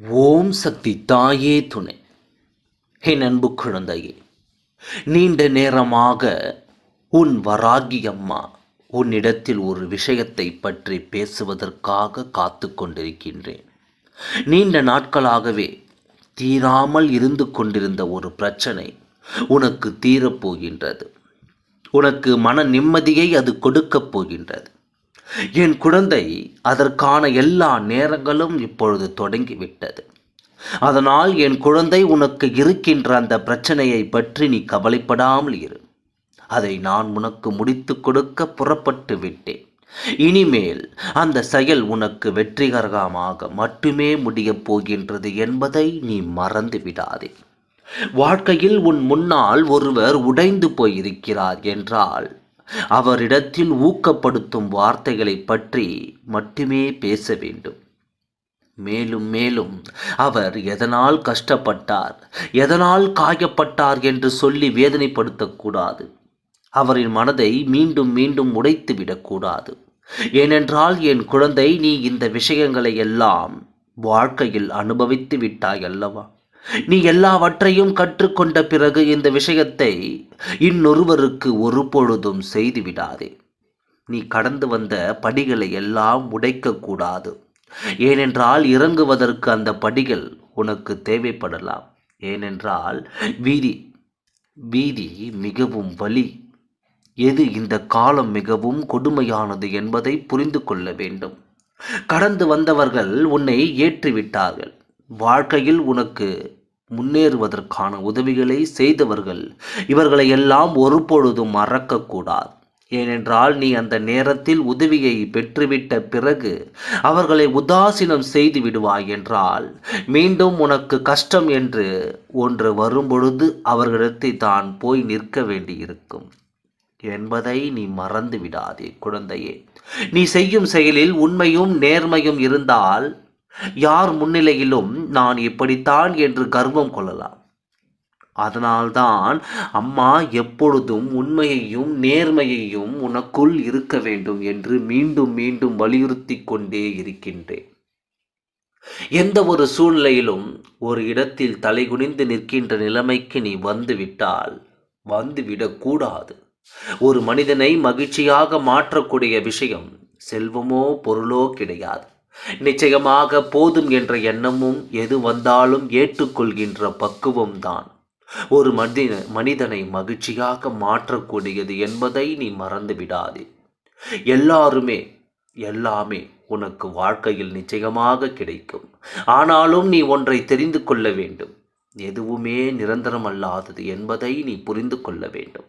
ஓம் சக்தி தாயே துணை. என் அன்பு குழந்தையே நீண்ட நேரமாக உன் வராகி அம்மா உன்னிடத்தில் ஒரு விஷயத்தை பற்றி பேசுவதற்காக காத்து கொண்டிருக்கின்றேன். நீண்ட நாட்களாகவே தீராமல் இருந்து கொண்டிருந்த ஒரு பிரச்சனை உனக்கு தீரப்போகின்றது உனக்கு மன நிம்மதியை அது கொடுக்கப் போகின்றது. என் குழந்தை அதற்கான எல்லா நேரங்களும் இப்பொழுது தொடங்கிவிட்டது. அதனால் என் குழந்தை உனக்கு இருக்கின்ற அந்த பிரச்சனையை பற்றி நீ கவலைப்படாமல் இரு. அதை நான் உனக்கு முடித்து கொடுக்க புறப்பட்டு விட்டேன். இனிமேல் அந்த செயல் உனக்கு வெற்றிகரமாக மட்டுமே முடியப் போகின்றது என்பதை நீ மறந்து விடாதே. வாழ்க்கையில் உன் முன்னால் ஒருவர் உடைந்து போயிருக்கிறார் என்றால் அவரிடத்தில் ஊக்கப்படுத்தும் வார்த்தைகளை பற்றி மட்டுமே பேச வேண்டும். மேலும் மேலும் அவர் எதனால் கஷ்டப்பட்டார் எதனால் காயப்பட்டார் என்று சொல்லி வேதனைப்படுத்தக்கூடாது. அவரின் மனதை மீண்டும் மீண்டும் உடைத்து விடக்கூடாது ஏனென்றால் என் குழந்தை நீ இந்த விஷயங்களை எல்லாம் வாழ்க்கையில் அனுபவித்து விட்டாய் அல்லவா? நீ எல்லாவற்றையும் கற்றுக்கொண்ட பிறகு இந்த விஷயத்தை இன்னொருவருக்கு ஒரு பொழுதும் செய்துவிடாதே. நீ கடந்து வந்த படிகளை எல்லாம் உடைக்கக்கூடாது. ஏனென்றால் இறங்குவதற்கு அந்த படிகள் உனக்கு தேவைப்படலாம். ஏனென்றால் வீதி வீதி மிகவும் வலி. எது இந்த காலம் மிகவும் கொடுமையானது என்பதை புரிந்து கொள்ள வேண்டும். கடந்து வந்தவர்கள் உன்னை ஏற்றிவிட்டார்கள். வாழ்க்கையில் உனக்கு முன்னேறுவதற்கான உதவிகளை செய்தவர்கள். இவர்களை எல்லாம் ஒருபொழுதும் மறக்கக்கூடாது. ஏனென்றால் நீ அந்த நேரத்தில் உதவியை பெற்றுவிட்ட பிறகு அவர்களை உதாசீனம் செய்து விடுவாய் என்றால் மீண்டும் உனக்கு கஷ்டம் என்று ஒன்று வரும்பொழுது அவர்களிடத்தை தான் போய் நிற்க வேண்டியிருக்கும். என்பதை நீ மறந்து விடாதே குழந்தையே. நீ செய்யும் செயலில் உண்மையும் நேர்மையும் இருந்தால் யார் முன்னிலையிலும் நான் இப்படித்தான் என்று கர்வம் கொள்ளலாம். அதனால்தான் அம்மா எப்பொழுதும் உண்மையையும் நேர்மையையும் உனக்குள் இருக்க வேண்டும் என்று மீண்டும் மீண்டும் வலியுறுத்தி கொண்டே இருக்கின்றேன். எந்த ஒரு சூழ்நிலையிலும் ஒரு இடத்தில் தலைகுனிந்து நிற்கின்ற நிலைமைக்கு நீ வந்துவிட்டால் வந்துவிடக்கூடாது ஒரு மனிதனை மகிழ்ச்சியாக மாற்றக்கூடிய விஷயம் செல்வமோ பொருளோ கிடையாது. நிச்சயமாக போதும் என்ற எண்ணமும் எது வந்தாலும் ஏற்றுக்கொள்கின்ற பக்குவம்தான். ஒரு மனித மனிதனை மகிழ்ச்சியாக மாற்றக்கூடியது என்பதை நீ மறந்து விடாதே எல்லாருமே எல்லாமே உனக்கு வாழ்க்கையில் நிச்சயமாக கிடைக்கும். ஆனாலும் நீ ஒன்றை தெரிந்து கொள்ள வேண்டும். எதுவுமே நிரந்தரம் அல்லாதது என்பதை நீ புரிந்து கொள்ள வேண்டும்.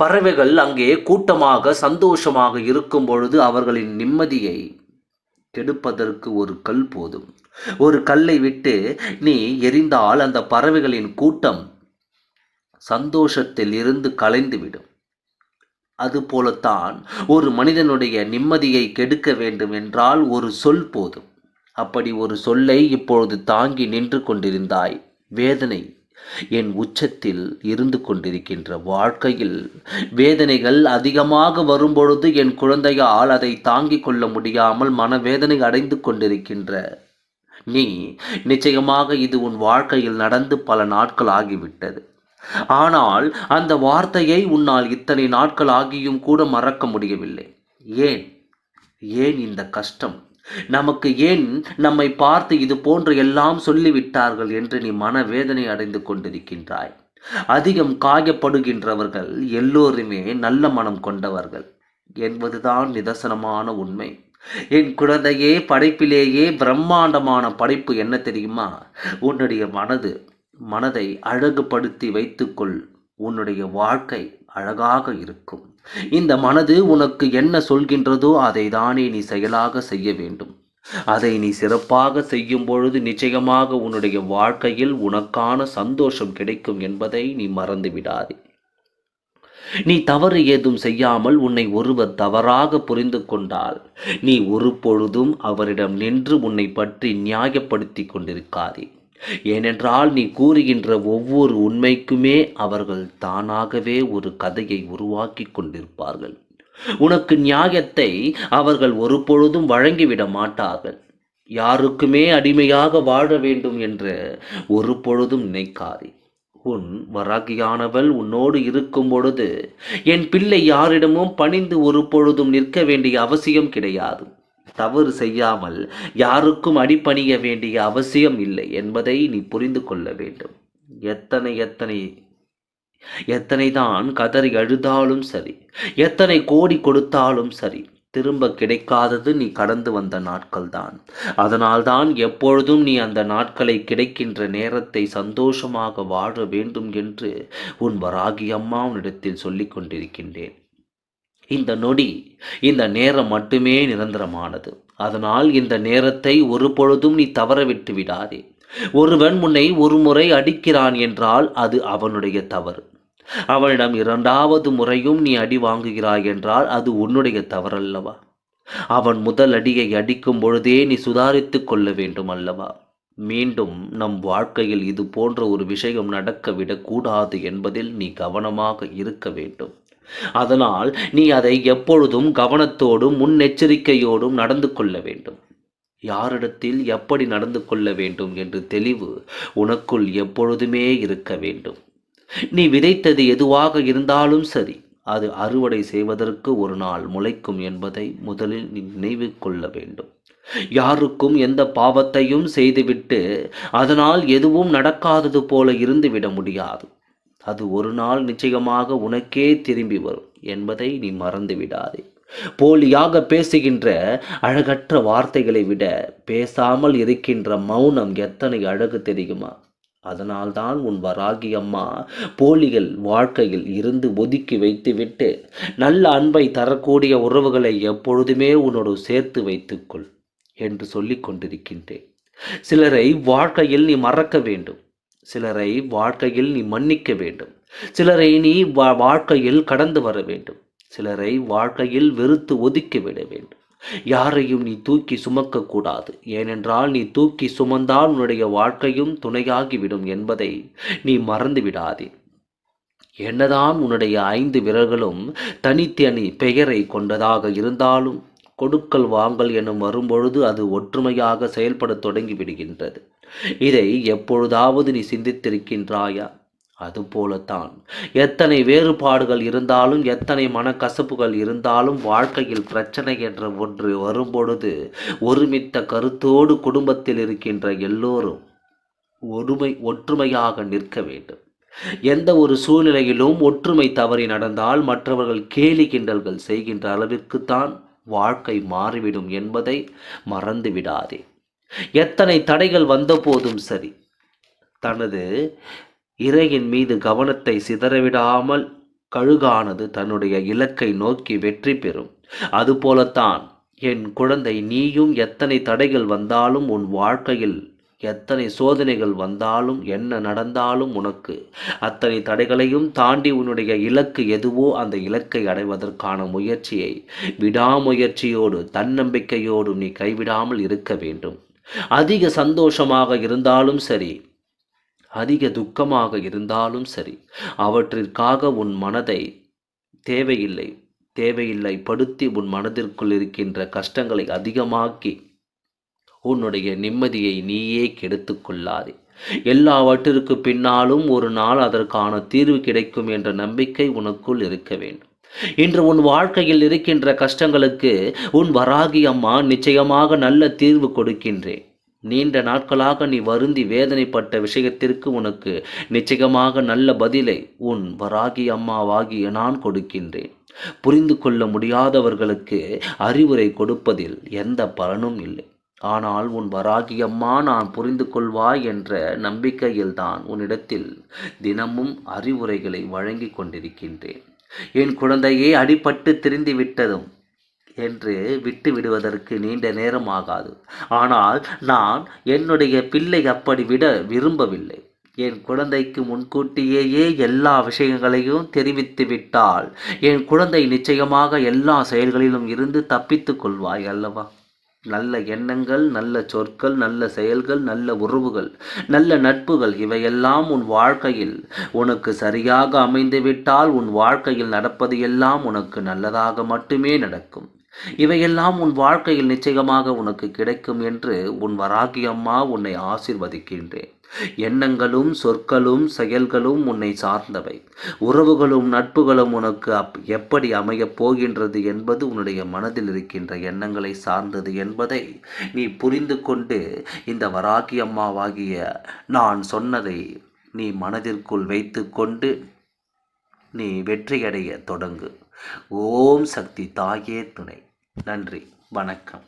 பறவைகள் அங்கே கூட்டமாக சந்தோஷமாக இருக்கும் பொழுது அவர்களின் நிம்மதியை கெடுப்பதற்கு ஒரு கல் போதும். ஒரு கல்லை விட்டு நீ எரிந்தால் அந்த பறவைகளின் கூட்டம் சந்தோஷத்தில் இருந்து கலைந்துவிடும். அதுபோலத்தான் ஒரு மனிதனுடைய நிம்மதியை கெடுக்க வேண்டும் என்றால் ஒரு சொல் போதும். அப்படி ஒரு சொல்லை இப்பொழுது தாங்கி நின்று கொண்டிருந்தாய். வேதனை. என் உச்சத்தில் இருந்து கொண்டிருக்கின்ற வாழ்க்கையில் வேதனைகள் அதிகமாக வரும்பொழுது என் குழந்தையால் அதை தாங்கிக் கொள்ள முடியாமல் மனவேதனை அடைந்து கொண்டிருக்கின்ற நீ நிச்சயமாக இது உன் வாழ்க்கையில் நடந்து பல நாட்கள் ஆகிவிட்டது. ஆனால் அந்த வார்த்தையை உன்னால் இத்தனை நாட்கள் ஆகியும் கூட மறக்க முடியவில்லை. ஏன்? ஏன் இந்த கஷ்டம்? நமக்கு ஏன் நம்மை பார்த்து இது போன்று எல்லாம் சொல்லிவிட்டார்கள் என்று நீ மனவேதனை அடைந்து கொண்டிருக்கின்றாய்? அதிகம் காயப்படுகின்றவர்கள் எல்லோருமே நல்ல மனம் கொண்டவர்கள். என்பதுதான் நிதர்சனமான உண்மை. என் குழந்தையே படைப்பிலேயே பிரம்மாண்டமான படைப்பு என்ன தெரியுமா? உன்னுடைய மனது மனதை அழகுபடுத்தி வைத்துக்கொள். உன்னுடைய வாழ்க்கை அழகாக இருக்கும். இந்த மனது உனக்கு என்ன சொல்கின்றதோ அதை தானே நீ செயலாக செய்ய வேண்டும். அதை நீ சிறப்பாக செய்யும் பொழுது நிச்சயமாக உன்னுடைய வாழ்க்கையில் உனக்கான சந்தோஷம் கிடைக்கும் என்பதை நீ மறந்து விடாதே. நீ தவறு ஏதும் செய்யாமல் உன்னை ஒருவர் தவறாக புரிந்து கொண்டால் நீ ஒரு பொழுதும் அவரிடம் நின்று உன்னை பற்றி நியாயப்படுத்தி கொண்டிருக்காதே. ஏனென்றால் நீ கூறுகின்ற ஒவ்வொரு உண்மைக்குமே அவர்கள் தானாகவே ஒரு கதையை உருவாக்கி கொண்டிருப்பார்கள். உனக்கு நியாயத்தை அவர்கள் ஒரு பொழுதும் வழங்கிவிட மாட்டார்கள். யாருக்குமே அடிமையாக வாழ வேண்டும் என்று ஒரு பொழுதும் நினைக்காதே. உன் வராகியானவள் உன்னோடு இருக்கும் பொழுது என் பிள்ளை யாரிடமும் பணிந்து ஒரு பொழுதும் நிற்க வேண்டிய அவசியம் கிடையாது. தவறு செய்யாமல் யாருக்கும் அடிபணிய வேண்டிய அவசியம் இல்லை என்பதை நீ புரிந்து கொள்ள வேண்டும். எத்தனை எத்தனை எத்தனை தான் கதறி அழுதாலும் சரி எத்தனை கோடி கொடுத்தாலும் சரி திரும்ப கிடைக்காதது நீ கடந்து வந்த நாட்கள்தான். அதனால்தான் எப்பொழுதும் நீ அந்த நாட்களை கிடைக்கின்ற நேரத்தை சந்தோஷமாக வாழ வேண்டும் என்று உன் வராகி அம்மா உன்னிடத்தில் சொல்லிக் கொண்டிருக்கின்றேன். இந்த நொடி இந்த நேரம் மட்டுமே நிரந்தரமானது. அதனால் இந்த நேரத்தை ஒரு பொழுதும் நீ தவற விட்டு விடாதே. ஒருவன் உன்னை ஒரு முறை அடிக்கிறான் என்றால் அது அவனுடைய தவறு. அவனிடம் இரண்டாவது முறையும் நீ அடி வாங்குகிறாய் என்றால் அது உன்னுடைய தவறல்லவா? அவன் முதல் அடியை அடிக்கும் பொழுதே நீ சுதாரித்து கொள்ள வேண்டும் அல்லவா? மீண்டும் நம் வாழ்க்கையில் இது போன்ற ஒரு விஷயம் நடக்க விடக்கூடாது என்பதில் நீ கவனமாக இருக்க வேண்டும். அதனால் நீ அதை எப்பொழுதும் கவனத்தோடும் முன்னெச்சரிக்கையோடும் நடந்து கொள்ள வேண்டும். யாரிடத்தில் எப்படி நடந்து கொள்ள வேண்டும் என்று தெளிவு உனக்குள் எப்பொழுதுமே இருக்க வேண்டும். நீ விதைத்தது எதுவாக இருந்தாலும் சரி அது அறுவடை செய்வதற்கு ஒரு நாள் முளைக்கும் என்பதை முதலில் நீ நினைவு கொள்ள வேண்டும். யாருக்கும் எந்த பாவத்தையும் செய்துவிட்டு அதனால் எதுவும் நடக்காதது போல இருந்துவிட முடியாது. அது ஒரு நாள் நிச்சயமாக உனக்கே திரும்பி வரும் என்பதை நீ மறந்து விடாதே போலியாக பேசுகின்ற அழகற்ற வார்த்தைகளை விட பேசாமல் இருக்கின்ற மௌனம் எத்தனை அழகு தெரியுமா? அதனால்தான் உன் வராகி அம்மா போலிகள் வாழ்க்கையில் இருந்து ஒதுக்கி வைத்துவிட்டு நல்ல அன்பை தரக்கூடிய உறவுகளை எப்பொழுதுமே உன்னோடு சேர்த்து வைத்துக்கொள் என்று சொல்லிக் கொண்டிருக்கின்றேன். சிலரை வாழ்க்கையில் நீ மறக்க வேண்டும். சிலரை வாழ்க்கையில் நீ மன்னிக்க வேண்டும். சிலரை நீ வா- வாழ்க்கையில் கடந்து வர வேண்டும். சிலரை வாழ்க்கையில் வெறுத்து ஒதுக்கி விட வேண்டும். யாரையும் நீ தூக்கி சுமக்க கூடாது ஏனென்றால் நீ தூக்கி சுமந்தால் உன்னுடைய வாழ்க்கையும் துணையாகிவிடும் என்பதை நீ மறந்து விடாதே என்னதான் உன்னுடைய ஐந்து விரல்களும் தனித்தனி பெயரை கொண்டதாக இருந்தாலும் கொடுக்கல் வாங்கல் எனும் வரும்பொழுது அது ஒற்றுமையாக செயல்படத் தொடங்கி விடுகின்றது. இதை எப்பொழுதாவது நீ சிந்தித்திருக்கின்றாயா? அதுபோலத்தான். எத்தனை வேறுபாடுகள் இருந்தாலும் எத்தனை மனக்கசப்புகள் இருந்தாலும் வாழ்க்கையில் பிரச்சனை என்ற ஒன்று வரும்பொழுது ஒருமித்த கருத்தோடு குடும்பத்தில் இருக்கின்ற எல்லோரும் ஒருமை ஒற்றுமையாக நிற்க வேண்டும். எந்த ஒரு சூழ்நிலையிலும் ஒற்றுமை தவறி நடந்தால் மற்றவர்கள் கேலி கிண்டல்கள் செய்கின்ற அளவிற்குத்தான் வாழ்க்கை மாறிவிடும் என்பதை மறந்து விடாதே எத்தனை தடைகள் வந்தபோதும் சரி தனது இறையின் மீது கவனத்தை சிதறவிடாமல் கழுகானது தன்னுடைய இலக்கை நோக்கி வெற்றி பெறும். அதுபோலத்தான் என் குழந்தை நீயும் எத்தனை தடைகள் வந்தாலும் உன் வாழ்க்கையில் எத்தனை சோதனைகள் வந்தாலும் என்ன நடந்தாலும் உனக்கு அத்தனை தடைகளையும் தாண்டி உன்னுடைய இலக்கு எதுவோ அந்த இலக்கை அடைவதற்கான முயற்சியை விடாமுயற்சியோடு தன்னம்பிக்கையோடும் நீ கைவிடாமல் இருக்க வேண்டும். அதிக சந்தோஷமாக இருந்தாலும் சரி அதிக துக்கமாக இருந்தாலும் சரி அவற்றிற்காக உன் மனதை தேவையில்லை தேவையில்லை படுத்தி உன் மனதிற்குள் இருக்கின்ற கஷ்டங்களை அதிகமாக்கி உன்னுடைய நிம்மதியை நீயே கெடுத்து கொள்ளாதே. எல்லாவற்றிற்கு பின்னாலும் ஒரு நாள் அதற்கான தீர்வு கிடைக்கும் என்ற நம்பிக்கை உனக்குள் இருக்க வேண்டும். இன்று உன் வாழ்க்கையில் இருக்கின்ற கஷ்டங்களுக்கு உன் வராகி அம்மா நிச்சயமாக நல்ல தீர்வு கொடுக்கின்றேன். நீண்ட நாட்களாக நீ வருந்தி வேதனைப்பட்ட விஷயத்திற்கு உனக்கு நிச்சயமாக நல்ல பதிலை உன் வராகி அம்மாவாகிய நான் கொடுக்கின்றேன். புரிந்து கொள்ள முடியாதவர்களுக்கு அறிவுரை கொடுப்பதில் எந்த பலனும் இல்லை. ஆனால் உன் வராகி அம்மா நான் புரிந்து கொள்வாய் என்ற நம்பிக்கையில்தான் உன்னிடத்தில் தினமும் அறிவுரைகளை வழங்கி கொண்டிருக்கின்றேன். என் குழந்தையே அடிபட்டு திரிந்து விட்டதும் என்று விட்டு விடுவதற்கு நீண்ட நேரம் ஆகாது ஆனால் நான் என்னுடைய பிள்ளை அப்படி விட விரும்பவில்லை. என் குழந்தைக்கு முன்கூட்டியேயே எல்லா விஷயங்களையும் தெரிவித்து விட்டால் என் குழந்தை நிச்சயமாக எல்லா செயல்களிலும் இருந்து தப்பித்து கொள்வாய் அல்லவா? நல்ல எண்ணங்கள் நல்ல சொற்கள் நல்ல செயல்கள் நல்ல உறவுகள் நல்ல நட்புகள் இவையெல்லாம் உன் வாழ்க்கையில். உனக்கு சரியாக அமைந்துவிட்டால் உன் வாழ்க்கையில் நடப்பது எல்லாம் உனக்கு நல்லதாக மட்டுமே நடக்கும். இவையெல்லாம் உன் வாழ்க்கையில் நிச்சயமாக உனக்கு கிடைக்கும் என்று உன் வராகி அம்மா உன்னை ஆசிர்வதிக்கின்றேன். எண்ணங்களும் சொற்களும் செயல்களும் உன்னை சார்ந்தவை. உறவுகளும் நட்புகளும் உனக்கு அப் எப்படி அமையப் போகின்றது என்பது உன்னுடைய மனதில் இருக்கின்ற எண்ணங்களை சார்ந்தது என்பதை நீ புரிந்து கொண்டு இந்த வராகி அம்மாவாகிய நான் சொன்னதை நீ மனதிற்குள் வைத்து கொண்டு நீ வெற்றியடைய தொடங்கு. ஓம் சக்தி தாயே துணை. நன்றி. வணக்கம்.